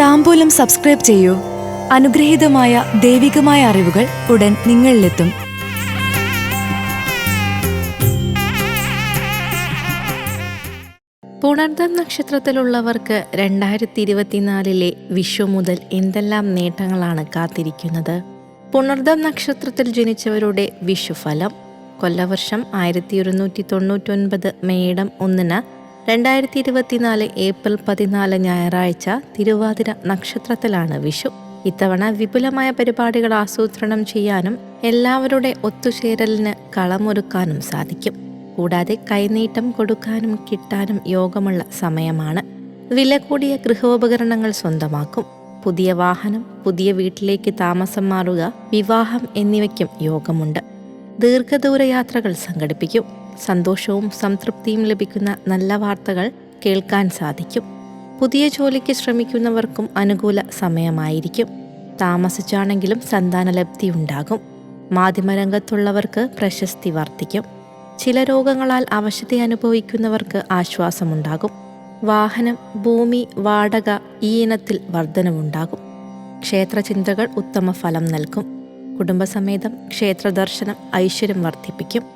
താമ്പൂലം subscribe ചെയ്യൂ. അനുഗ്രഹീതമായ ദൈവികമായ അറിവുകൾ ഉടൻ നിങ്ങളിലെത്തും. പുണർദം നക്ഷത്രത്തിലുള്ളവർക്ക് രണ്ടായിരത്തി ഇരുപത്തിനാലിലെ വിഷു മുതൽ എന്തെല്ലാം നേട്ടങ്ങളാണ് കാത്തിരിക്കുന്നത്? പുണർദം നക്ഷത്രത്തിൽ ജനിച്ചവരുടെ വിഷുഫലം കൊല്ലവർഷം ആയിരത്തി ഒരുന്നൂറ്റി തൊണ്ണൂറ്റൊൻപത് മേടം ഒന്നിന് രണ്ടായിരത്തി ഇരുപത്തിനാല് ഏപ്രിൽ പതിനാല് ഞായറാഴ്ച തിരുവാതിര നക്ഷത്രത്തിലാണ് വിഷു. ഇത്തവണ വിപുലമായ പരിപാടികൾ ആസൂത്രണം ചെയ്യാനും എല്ലാവരുടെ ഒത്തുചേരലിന് കളമൊരുക്കാനും സാധിക്കും. കൂടാതെ കൈനീട്ടം കൊടുക്കാനും കിട്ടാനും യോഗമുള്ള സമയമാണ്. വില കൂടിയ ഗൃഹോപകരണങ്ങൾ സ്വന്തമാക്കും. പുതിയ വാഹനം പുതിയ വീട്ടിലേക്ക് താമസം മാറുക വിവാഹം എന്നിവയ്ക്കും യോഗമുണ്ട്. ദീർഘദൂര യാത്രകൾ സംഘടിപ്പിക്കും. സന്തോഷവും സംതൃപ്തിയും ലഭിക്കുന്ന നല്ല വാർത്തകൾ കേൾക്കാൻ സാധിക്കും. പുതിയ ജോലിക്ക് ശ്രമിക്കുന്നവർക്കും അനുകൂല സമയമായിരിക്കും. താമസിച്ചാണെങ്കിലും സന്താനലബ്ധി ഉണ്ടാകും. മാധ്യമരംഗത്തുള്ളവർക്ക് പ്രശസ്തി വർദ്ധിക്കും. ചില രോഗങ്ങളാൽ അവശത അനുഭവിക്കുന്നവർക്ക് ആശ്വാസമുണ്ടാകും. വാഹനം ഭൂമി വാടക ഈ ഇനത്തിൽ വർധനവുണ്ടാകും. ക്ഷേത്രചിന്തകൾ ഉത്തമ ഫലം നൽകും. കുടുംബസമേതം ക്ഷേത്രദർശനം ഐശ്വര്യം വർദ്ധിപ്പിക്കും.